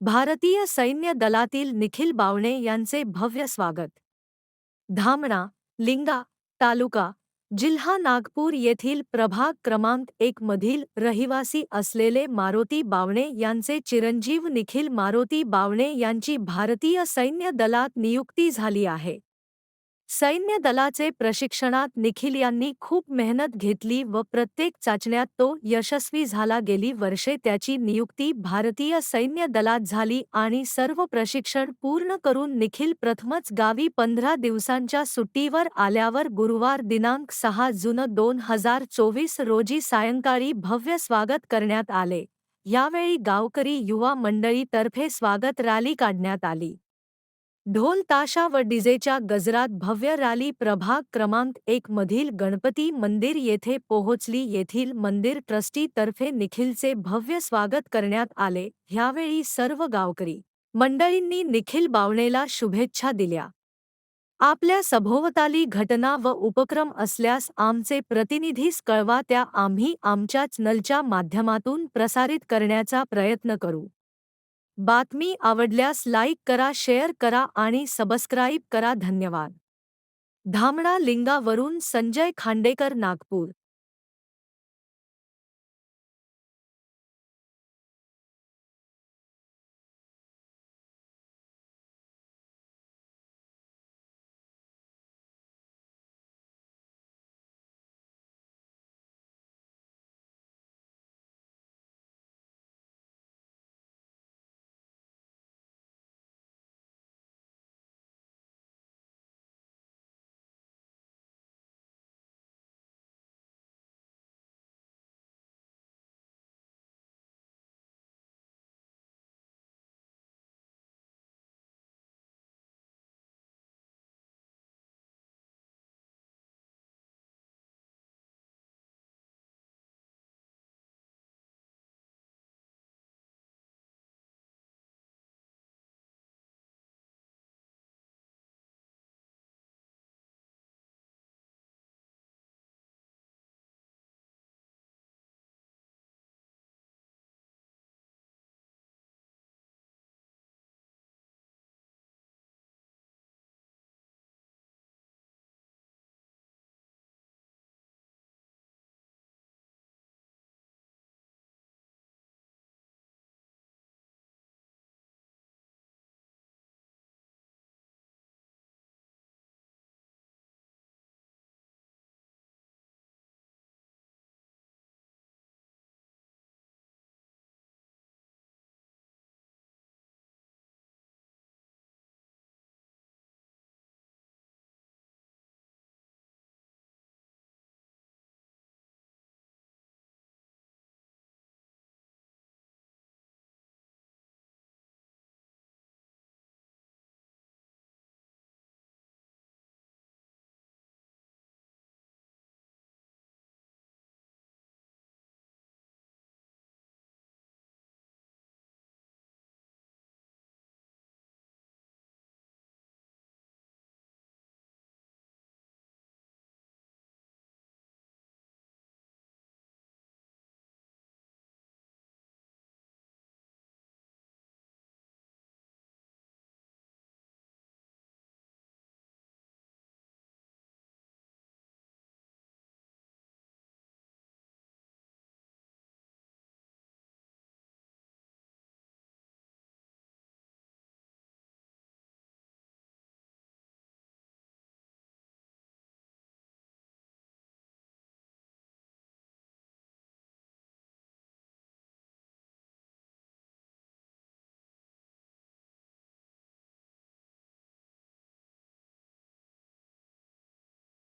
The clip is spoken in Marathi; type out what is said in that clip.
भारतीय सैन्य दलातील निखिल बावणे यांचे भव्य स्वागत. धामणा, लिंगा, तालुका, जिल्हा नागपूर येथील प्रभाग क्रमांक एक मधील रहिवासी असलेले मारोती बावणे यांचे चिरंजीव निखिल मारोती बावणे यांची भारतीय सैन्य दलात नियुक्ती झाली आहे. सैन्य दलाचे प्रशिक्षणात निखिल यांनी खूप मेहनत घेतली व प्रत्येक चाचण्यात तो यशस्वी झाला. गेली वर्षे त्याची नियुक्ती भारतीय सैन्य दलात झाली आणि सर्व प्रशिक्षण पूर्ण करून निखिल प्रथमच गावी पंधरा दिवसांच्या सुट्टीवर आल्यावर गुरुवार दिनांक सहा जून दोन हजार चोवीस रोजी सायंकाळी भव्य स्वागत करण्यात आले. यावेळी गावकरी युवा मंडळीतर्फे स्वागत रॅली काढण्यात आली. ढोल ताशा व डीजेच्या गजरात भव्य रॅली प्रभाग क्रमांक एक मधील गणपती मंदिर येथे पोहोचली. येथील मंदिर ट्रस्टीतर्फे निखिलचे भव्य स्वागत करण्यात आले. ह्यावेळी सर्व गावकरी मंडळींनी निखिल बावणेला शुभेच्छा दिल्या. आपल्या सभोवताली घटना व उपक्रम असल्यास आमचे प्रतिनिधीस कळवा त्या आम्ही आमच्या चॅनलच्या माध्यमातून प्रसारित करण्याचा प्रयत्न करू. बातमी आवडल्यास लाईक करा शेअर करा आणि सबस्क्राईब करा. धन्यवाद. धामणा लिंगावरून संजय खांडेकर नागपूर.